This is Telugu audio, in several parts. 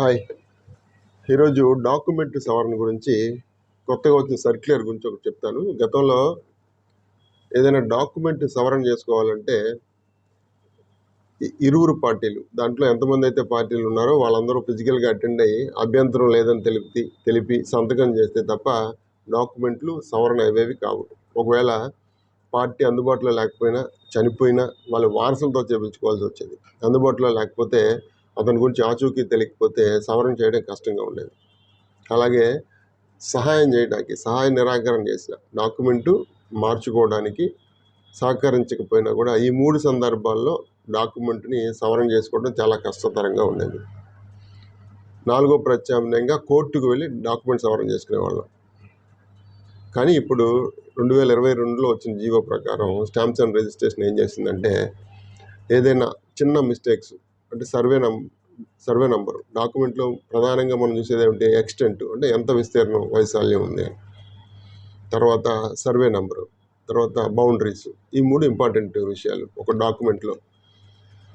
హాయ్. ఈరోజు డాక్యుమెంట్ సవరణ గురించి కొత్తగా వచ్చిన సర్క్యులర్ గురించి ఒకటి చెప్తాను. గతంలో ఏదైనా డాక్యుమెంట్ సవరణ చేసుకోవాలంటే ఇరువురు పార్టీలు దాంట్లో ఎంతమంది అయితే పార్టీలు ఉన్నారో వాళ్ళందరూ ఫిజికల్గా అటెండ్ అయ్యి అభ్యంతరం లేదని తెలిపి తెలిపి సంతకం చేస్తే తప్ప డాక్యుమెంట్లు సవరణ అయ్యేవి కావు. ఒకవేళ పార్టీ అందుబాటులో లేకపోయినా చనిపోయినా వాళ్ళ వారసులతో చేపించుకోవాల్సి వచ్చేది. అందుబాటులో లేకపోతే అతని గురించి ఆచూకీ తెలియకపోతే సవరణ చేయడం కష్టంగా ఉండేది. అలాగే సహాయం చేయడానికి సహాయ నిరాకరణ చేసిన డాక్యుమెంటు మార్చుకోవడానికి సహకరించకపోయినా కూడా ఈ మూడు సందర్భాల్లో డాక్యుమెంట్ని సవరణ చేసుకోవడం చాలా కష్టతరంగా ఉండేది. నాలుగో ప్రత్యామ్నాయంగా కోర్టుకు వెళ్ళి డాక్యుమెంట్ సవరణ చేసుకునేవాళ్ళం. కానీ ఇప్పుడు రెండు వేల ఇరవై రెండులో వచ్చిన జీవో ప్రకారం స్టాంప్స్ అండ్ రిజిస్ట్రేషన్ ఏం చేసిందంటే ఏదైనా చిన్న మిస్టేక్స్ అంటే సర్వే నం సర్వే నంబరు. డాక్యుమెంట్లో ప్రధానంగా మనం చూసేది ఏమిటి? ఎక్స్టెంట్ అంటే ఎంత విస్తీర్ణం వైశాల్యం ఉంది? తర్వాత సర్వే నంబరు. తర్వాత బౌండరీస్. ఈ మూడు ఇంపార్టెంట్ విషయాలు ఒక డాక్యుమెంట్లో.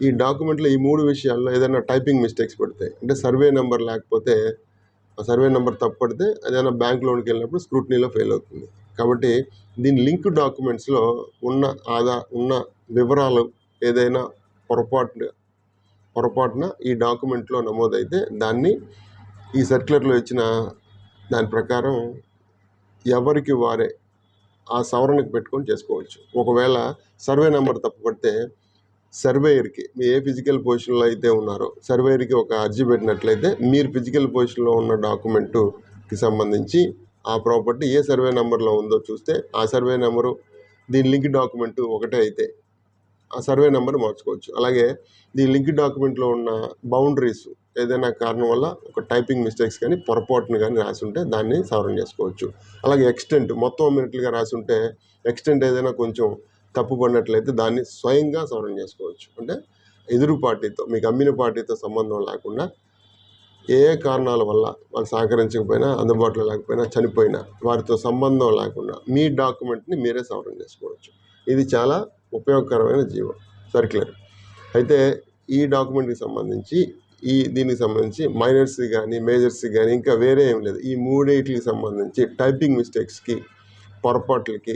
ఈ డాక్యుమెంట్లో ఈ మూడు విషయాల్లో ఏదైనా టైపింగ్ మిస్టేక్స్ పడతాయి అంటే సర్వే నెంబర్ లేకపోతే ఆ సర్వే నెంబర్ తప్పు పడితే ఏదైనా బ్యాంక్ లోన్కి వెళ్ళినప్పుడు స్క్రూటనీలో ఫెయిల్ అవుతుంది. కాబట్టి దీని లింక్ డాక్యుమెంట్స్లో ఉన్న ఆదా ఉన్న వివరాలు ఏదైనా పొరపాటు పొరపాటున ఈ డాక్యుమెంట్లో నమోదైతే దాన్ని ఈ సర్క్యులర్లో ఇచ్చిన దాని ప్రకారం ఎవరికి వారే ఆ సవరణకు పెట్టుకొని చేసుకోవచ్చు. ఒకవేళ సర్వే నెంబర్ తప్పుపడితే సర్వేయర్కి మీ ఏ ఫిజికల్ పొజిషన్లో అయితే ఉన్నారో సర్వేయర్కి ఒక అర్జీ పెట్టినట్లయితే మీరు ఫిజికల్ పొజిషన్లో ఉన్న డాక్యుమెంటుకి సంబంధించి ఆ ప్రాపర్టీ ఏ సర్వే నెంబర్లో ఉందో చూస్తే ఆ సర్వే నెంబరు దీని లింక్ డాక్యుమెంటు ఒకటే అయితే ఆ సర్వే నెంబర్ మార్చుకోవచ్చు. అలాగే ఈ లింక్ డాక్యుమెంట్లో ఉన్న బౌండరీస్ ఏదైనా కారణం వల్ల ఒక టైపింగ్ మిస్టేక్స్ కానీ పొరపాటును కానీ రాసి ఉంటే దాన్ని సవరణ చేసుకోవచ్చు. అలాగే ఎక్స్టెంట్ మొత్తం మినిట్లుగా రాసి ఉంటే ఎక్స్టెంట్ ఏదైనా కొంచెం తప్పు పడినట్లయితే దాన్ని స్వయంగా సవరణ చేసుకోవచ్చు. అంటే ఎదురు పార్టీతో మీకు అమ్మిన పార్టీతో సంబంధం లేకుండా ఏ ఏ కారణాల వల్ల వాళ్ళు సహకరించకపోయినా అందుబాటులో లేకపోయినా చనిపోయినా వారితో సంబంధం లేకుండా మీ డాక్యుమెంట్ని మీరే సవరణ చేసుకోవచ్చు. ఇది చాలా ఉపయోగకరమైన జీవో సర్క్యులర్. అయితే ఈ డాక్యుమెంట్కి సంబంధించి ఈ దీనికి సంబంధించి మైనర్స్ కానీ మేజర్స్ కానీ ఇంకా వేరే ఏం లేదు. ఈ మూడింటికి సంబంధించి టైపింగ్ మిస్టేక్స్కి పొరపాట్లకి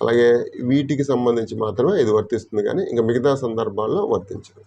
అలాగే వీటికి సంబంధించి మాత్రమే ఇది వర్తిస్తుంది కానీ ఇంకా మిగతా సందర్భాల్లో వర్తించదు.